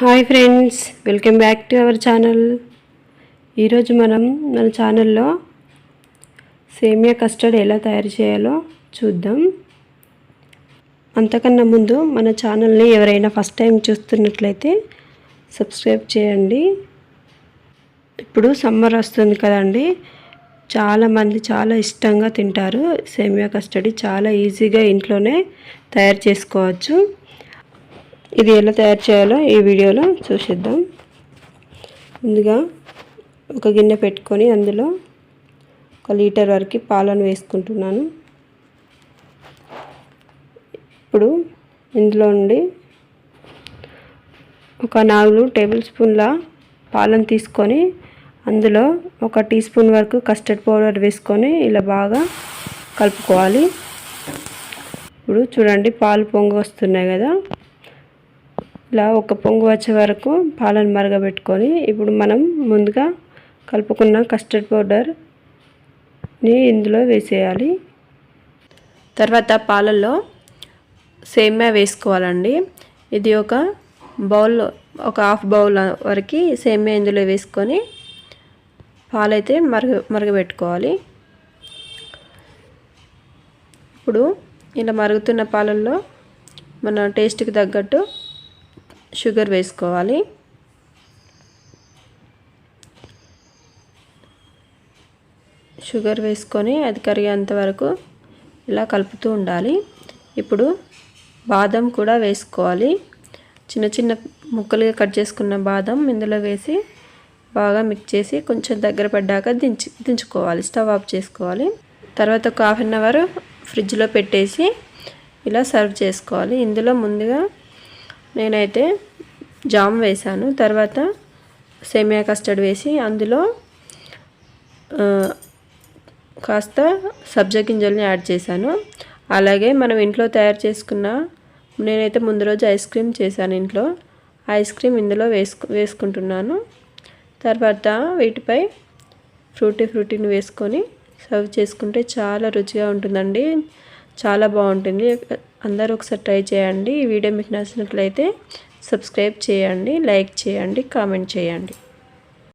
Hi friends welcome back to our channel. ఈరోజు మనం మన ఛానల్లో సేమియా కస్టర్డ్ ఎలా తయారు చేయాలో చూద్దాం. అంతకన్నా ముందు మన ఛానల్ని ఎవరైనా ఫస్ట్ టైం చూస్తున్నట్లయితే సబ్స్క్రైబ్ చేయండి. ఇప్పుడు సమ్మర్ వస్తుంది కదండి చాలామంది చాలా ఇష్టంగా తింటారు. సేమియా కస్టడీ చాలా ఈజీగా ఇంట్లోనే తయారు చేసుకోవచ్చు. ఇది ఎలా తయారు చేయాలో ఈ వీడియోలో చూసిద్దాం. ముందుగా ఒక గిన్నె పెట్టుకొని అందులో ఒక లీటర్ వరకు పాలను వేసుకుంటున్నాను. ఇప్పుడు ఇందులో నుండి ఒక నాలుగు టేబుల్ స్పూన్ల పాలను తీసుకొని అందులో ఒక టీ స్పూన్ వరకు కస్టర్డ్ పౌడర్ వేసుకొని ఇలా బాగా కలుపుకోవాలి. ఇప్పుడు చూడండి పాలు పొంగి వస్తున్నాయి కదా. ఇలా ఒక పొంగు వచ్చే వరకు పాలను మరగబెట్టుకొని ఇప్పుడు మనం ముందుగా కలుపుకున్న కస్టర్డ్ పౌడర్ని ఇందులో వేసేయాలి. తర్వాత పాలల్లో సేమ్యా వేసుకోవాలండి. ఇది ఒక బౌల్ ఒక హాఫ్ బౌల్ వరకు సేమ్యా ఇందులో వేసుకొని పాలైతే మరగ మరగబెట్టుకోవాలి. ఇప్పుడు ఇలా మరుగుతున్న పాలల్లో మన టేస్ట్కి తగ్గట్టు షుగర్ వేసుకోవాలి. షుగర్ వేసుకొని అది కరిగేంత వరకు ఇలా కలుపుతూ ఉండాలి. ఇప్పుడు బాదం కూడా వేసుకోవాలి. చిన్న చిన్న ముక్కలుగా కట్ చేసుకున్న బాదం ఇందులో వేసి బాగా మిక్స్ చేసి కొంచెం దగ్గర పడ్డాక దించి దించుకోవాలి. స్టవ్ ఆఫ్ చేసుకోవాలి. తర్వాత ఒక హాఫ్ అన్ అవర్ ఫ్రిడ్జ్లో పెట్టేసి ఇలా సర్వ్ చేసుకోవాలి. ఇందులో ముందుగా నేనైతే జామ్ వేసాను తర్వాత సేమియా కస్టర్డ్ వేసి అందులో కాస్త సబ్జా గింజల్ని యాడ్ చేశాను. అలాగే మనం ఇంట్లో తయారు చేసుకున్న నేనైతే ముందు రోజు ఐస్ క్రీమ్ చేశాను ఇంట్లో. ఐస్ క్రీమ్ ఇందులో వేసుకు వేసుకుంటున్నాను. తర్వాత వీటిపై ఫ్రూటీ ఫ్రూటీని వేసుకొని సర్వ్ చేసుకుంటే చాలా రుచిగా ఉంటుందండి. చాలా బాగుంటుంది. అందరూ ఒకసారి ట్రై చేయండి. ఈ వీడియో మీకు నచ్చినట్లయితే సబ్స్క్రైబ్ చేయండి లైక్ చేయండి కామెంట్ చేయండి.